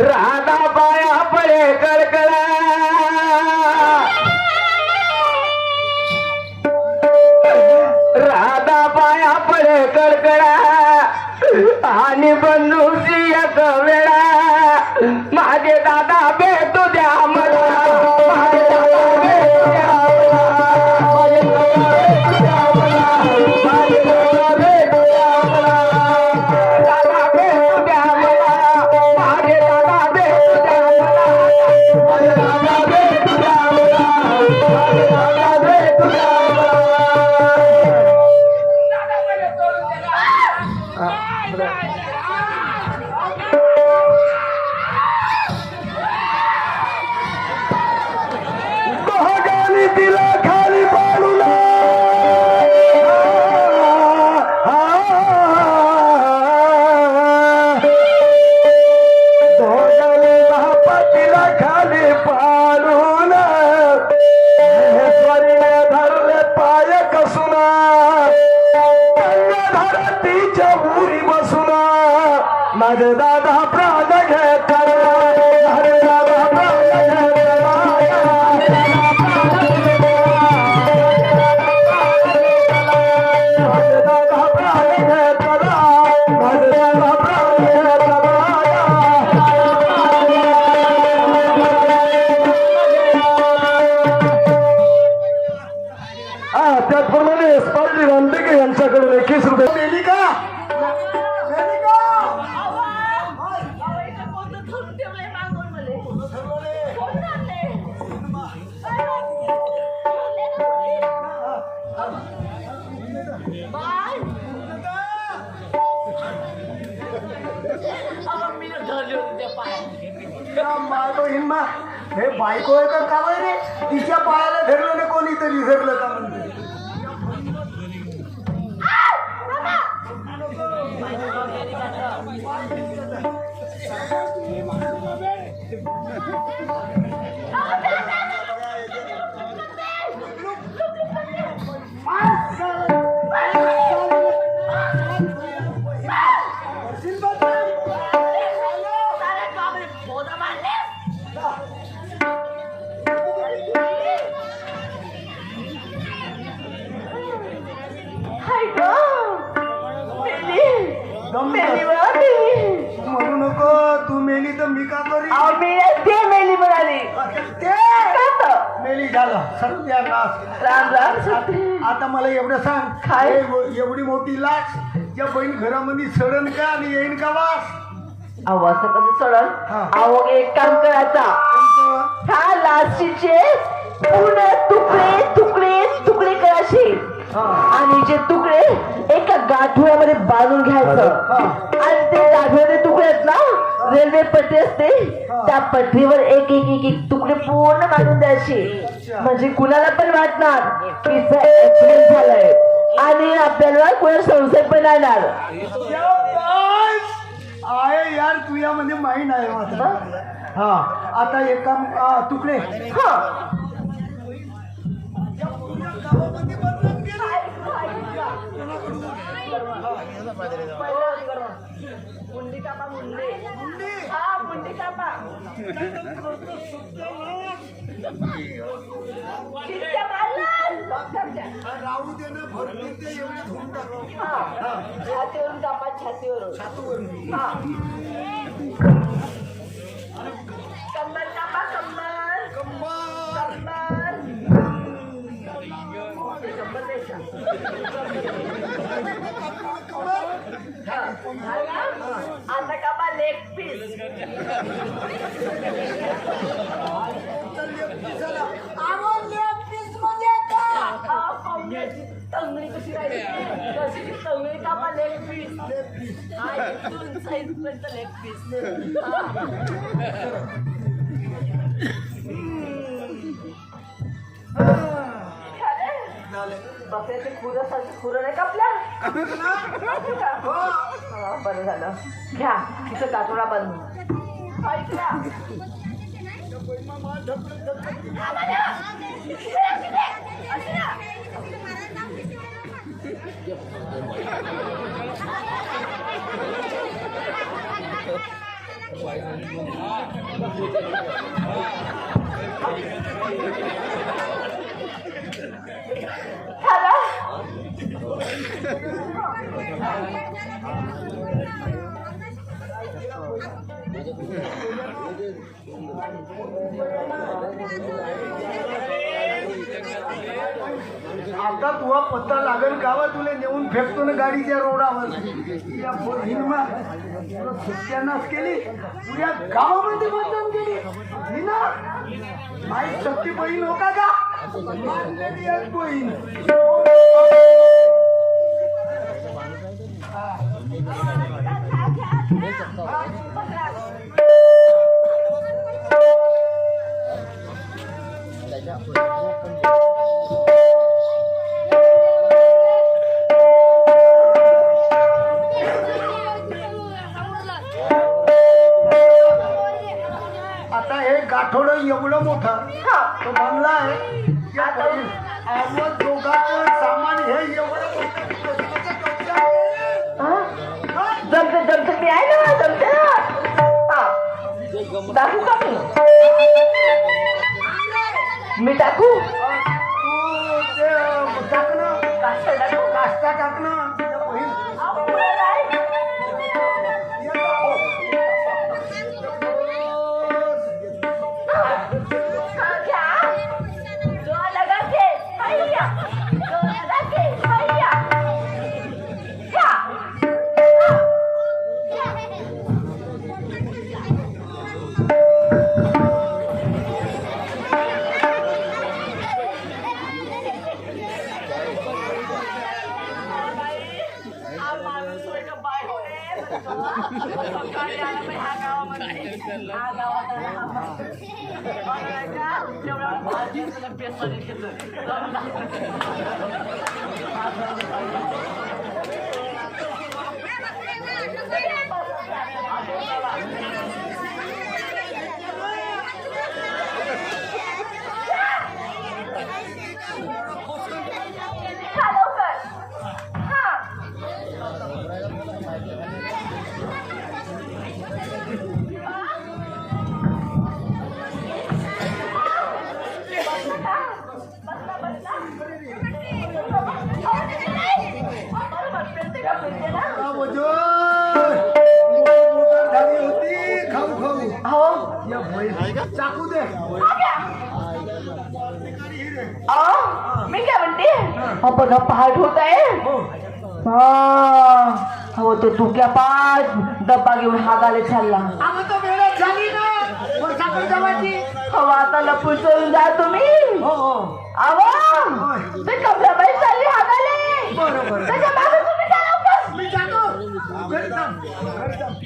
ra दादा प्राण घेत. राम राम सत्य आता मला एवढं सांग काय? एवढी मोठी लाच या बहीण घरामध्ये सडन का आणि येईन का वास अहो असं कसं चढल हा. अहो एक काम करायचा कोणतं? ह्या लाशीचे पूर्ण तुकडे तुकडे तुकडे करायचे. आणि जे तुकडे एका गाठोड्यामध्ये बांधून घ्यायचं. आणि ते गाठोड्याचे तुकडे आहेत ना रेल्वे पट्टी असते. त्या पट्टीवर एक एक एक एक तुकडे पूर्ण बांधून द्यायचे. म्हणजे कुणाला पण वाटणार की ऍक्सिडेंट झालाय आणि आपल्याला कोणा संशय पण येणार! आहे यार तुझ्या म्हणजे माइंड आहे मात्र हा आता एक काम तुकडे हा मुंडी कापा मुंडी. हा मुंडी कापा. राहू दे ना भरपूर ते एवढे धुवून टाकू. हा. छातीवरून कापा छातीवरून. हा. कंबर कापा कंबर कंबर कंबर कंबर द्यायचा. कापा लेग पीस तंगडी कशी राहिली कशी तंगडी कापा लेग पीस हा इथून साईड पर्यंत लेग पीस बकऱ्याचे खुरं खुरं नाही कापल्या हा, बरं झालं. घ्या तिचं कातोडा बांधून ऐकला. आता तुला पत्ता लागेल गावा तुला नेऊन फेकतो ना गाडीच्या रोडावर. या हिनमा सत्यानाश केली. तुझ्या गावामध्ये मतदान केली. हिना माहीत सक्ती बहीण हो का बहीण. टाकू का मी मी टाकू तू ते टाकणं काष्टा टाकू काष्टा हो हो तो तुक्या पाच डब्बा घेऊन हागाले चालला. झाली ना. मग साखर हवा आता लपून चलून जा तुम्ही. हो हो. आवा. ते कमलाबाई चालली हागाले बरं बरं त्याच्यामागे तुम्ही जा लवकर. मी जातो. घरी थांब, घरी थांब.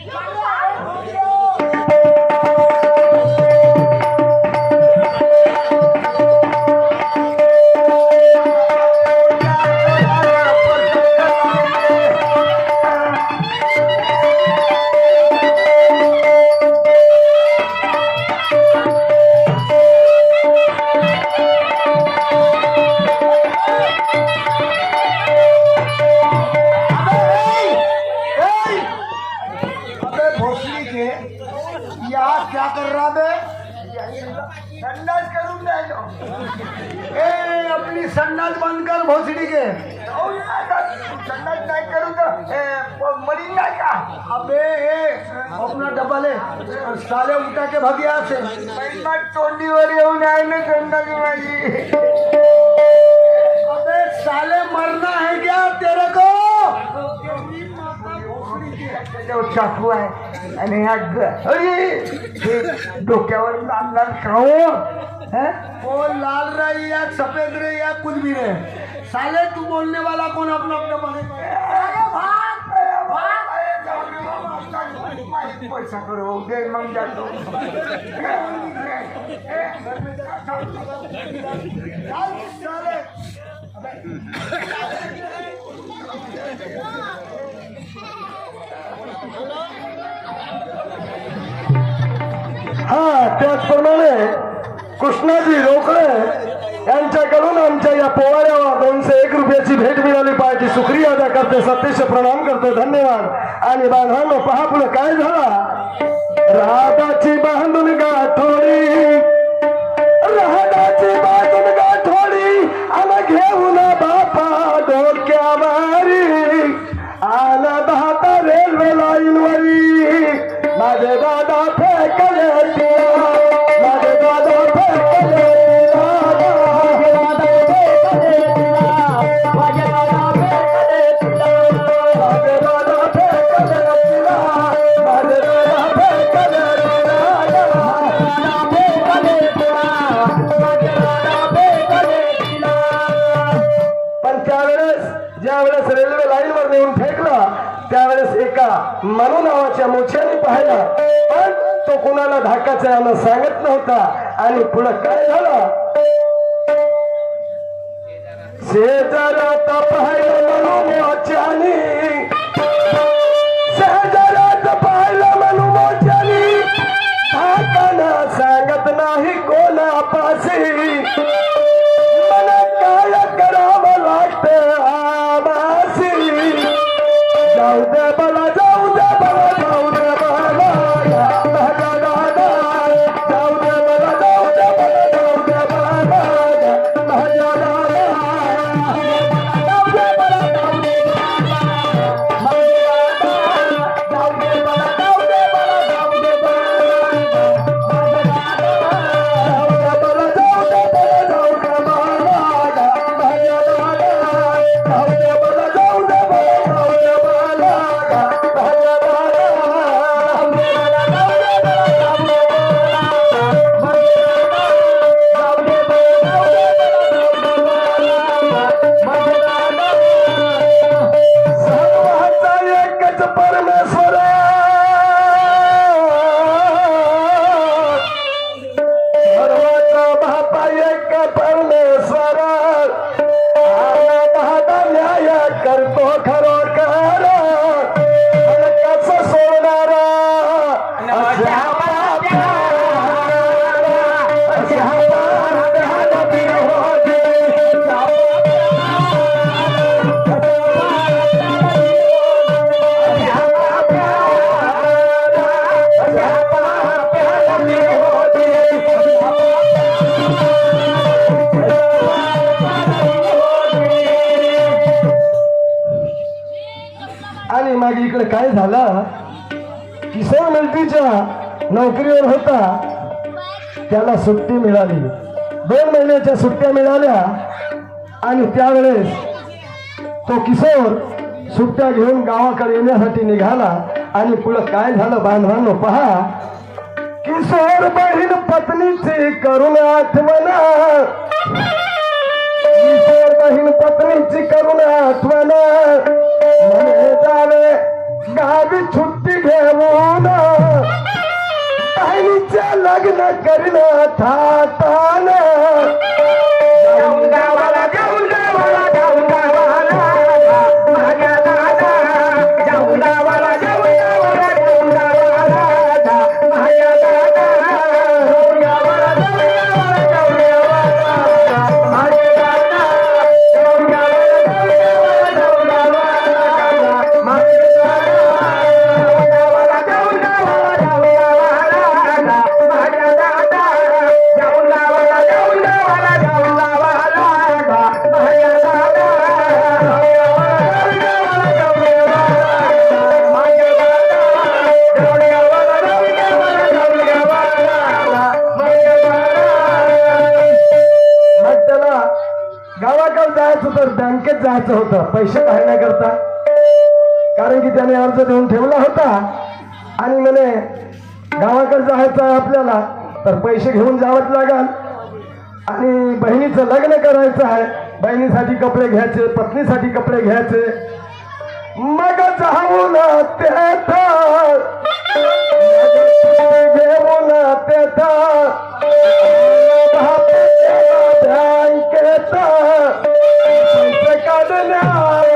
साले उठा के भगिया यहाँ से तोंडीवर येऊन आहे ना संडास माझी अबे साले मरना है क्या तेरे को? त्याच्यावर चाकू आहे. आणि ह्या ग- अरे डोक्यावर लाल लाल खाओ लाल रही या सफेद रही या कुछ भी रहे साले तू बोलने वाला कोण आपलं आपलं भाग भाग. पैसा दे मग जातो हा त्याचप्रमाणे कृष्णाजी रोकडे यांच्याकडून आमच्या या पोवाड्यावर दोनशे एक रुपयाची भेट मिळाली पाहिजे. शुक्रिया अदा करते सत्यश प्रणाम करते धन्यवाद. आणि बांधवांनो पहा पुढे काय झाला? राधाची बांधून गाठ नावाच्या पाहिला. पण तो कुणाला धाकाचा यानं सांगत नव्हता. आणि पुढं काय झालं? शेजारात पाहिलं मनू किशोर नोकरीवर होता त्याला सुट्टी मिळाली. दोन महिन्याच्या सुट्ट्या मिळाल्या आणि त्यावेळेस तो किशोर सुट्ट्या घेऊन गावाकडे येण्यासाठी निघाला आणि पुढं काय झालं बांधवांनो पहा. किशोर बहीण पत्नीची करून आठवण. किशोर बहीण पत्नीची करून आठवण. म्हणे झाले गावी सुट्टी घेऊन बहिणीचे लग्न करीन थाटान. गावाकडे जायचं होतं बँकेत जायचं होतं. पैसे काढण्याकरता कारण की त्याने अर्ज देऊन ठेवला होता. आणि म्हणे गावाकडे जायचं आहे आपल्याला तर पैसे घेऊन जावंच लागल. आणि बहिणीचं लग्न करायचं आहे. बहिणीसाठी कपडे घ्यायचे पत्नीसाठी कपडे घ्यायचे. मग जाऊन तेथ. घेऊन तेथ बँकेत पैसे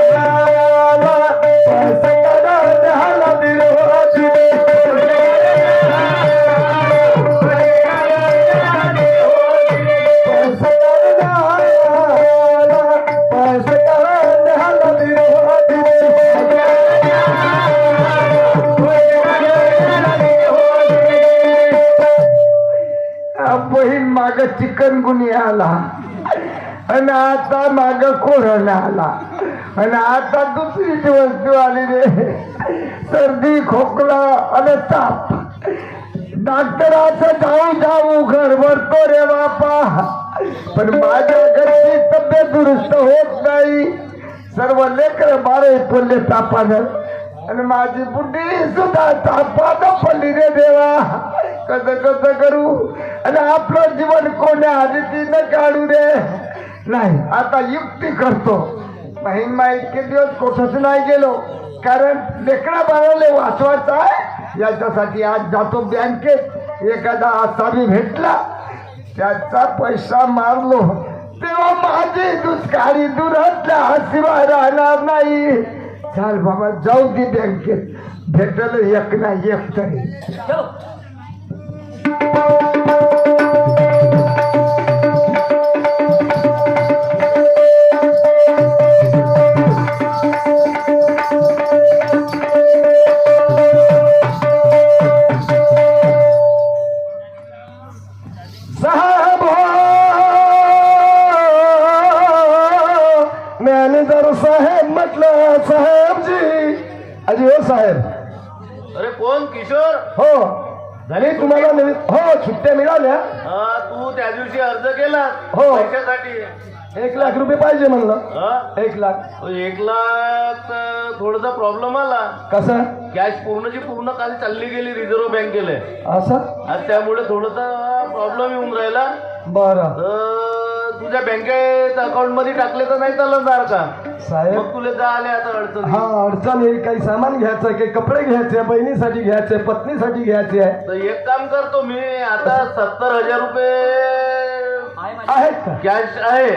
आता माग कोरोना आला. आणि आता दुसरीची वस्तू आली रे. सर्दी खोकला आणि ताप. डॉक्टराचं जाऊ जाऊ घर भरतो रे बापा. पण माझ्या घरची तब्येत दुरुस्त होत नाही. सर्व लेकर बारे पडले तापानं. आणि माझी बुद्धी सुद्धा तापानं पडली रे देवा. कसं कसं करू? आणि आपलं जीवन कोण्या आदितीनं काढू रे? नाही आता युक्ती करतो. महिमा इतके दिवस कोठच नाही गेलो. कारण लेकरा बाळाले वाचवायचं आहे. याच्यासाठी आज जातो बँकेत. एखादा आसामी भेटला. त्याचा पैसा मारलो. तेव्हा माझी दुष्काळी दुरातल्या शिवाय राहणार नाही. चाल बाबा जाऊ दे बँकेत. भेटल एक ना एक तरी. मॅनेजर साहेब म्हटलं साहेबजी. अजी हो साहेब. अरे कोण किशोर? हो. झाली तुम्हाला हो सुट्ट्या मिळाल्या. हा तू त्या दिवशी अर्ज केला हो. पैशासाठी. एक लाख रुपये पाहिजे म्हणलं. हा? एक लाख. एक लाख थोडासा प्रॉब्लेम आला. कसं? कॅश पूर्णची पूर्ण काल चालली गेली रिझर्व्ह बँकेला. असं? आज त्यामुळे थोडासा प्रॉब्लेम येऊन राहिला. बरं. तर तुझ्या बँकेत अकाउंटमध्ये टाकले तर नाही चालणार का? साहेब. मग तुला जा आले आता अडचण हा अडचण येईल. काही सामान घ्यायचं काही कपडे घ्यायचे बहिणीसाठी घ्यायचे पत्नीसाठी घ्यायचे आहे. तर एक काम करतो मी आता सत्तर हजार रुपये. आहेत का? कॅश आहे.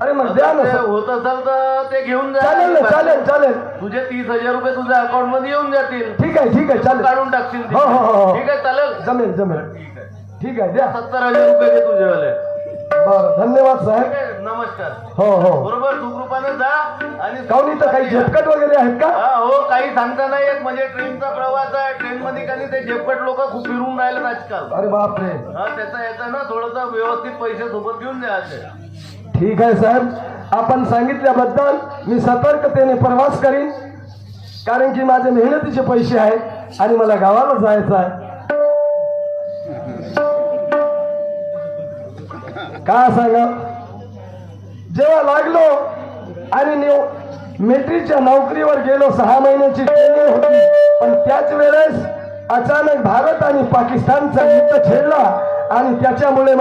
अरे मग द्या ना ते सर. होत असेल तर ते घेऊन चालेल ना जा चालेल चालेल. तुझे तीस हजार रुपये तुझ्या अकाउंटमध्ये येऊन जातील. ठीक आहे ठीक आहे चालेल. काढून टाकशील हो, हो, हो, हो. ठीक आहे चालेल? जमेल जमेल. ठीक आहे. द्या. सत्तर हजार रुपये घे तुझेवाले बरं धन्यवाद साहेब. नमस्कार. हो हो. बरोबर सुखरूपाने जा आणि काऊन इथं काही झटकट वगैरे आहेत का? हा हो काही सांगता नाही येत. म्हणजे ट्रेनचा प्रवास आहे ट्रेन मध्ये काही ते झेपकट लोक खूप फिरून राहिले आजकाल. अरे बापरे. हा त्याचा याचा ना थोडंसं व्यवस्थित पैसे सोबत घेऊन द्यायचे ठीक आहे साहेब. आपण सांगितल्याबद्दल मी सतर्कतेने प्रवास करीन कारण की माझे मेहनतीचे पैसे आहेत आणि मला गावाला जायचं आहे. का सांगा? जेव्हा लागलो आणि निव मिलिटरीच्या नोकरीवर गेलो सहा महिन्याची ट्रेनिंग होती. पण त्याच वेळेस अचानक भारत आणि पाकिस्तानचा युद्ध छेडला आणि त्याच्यामुळे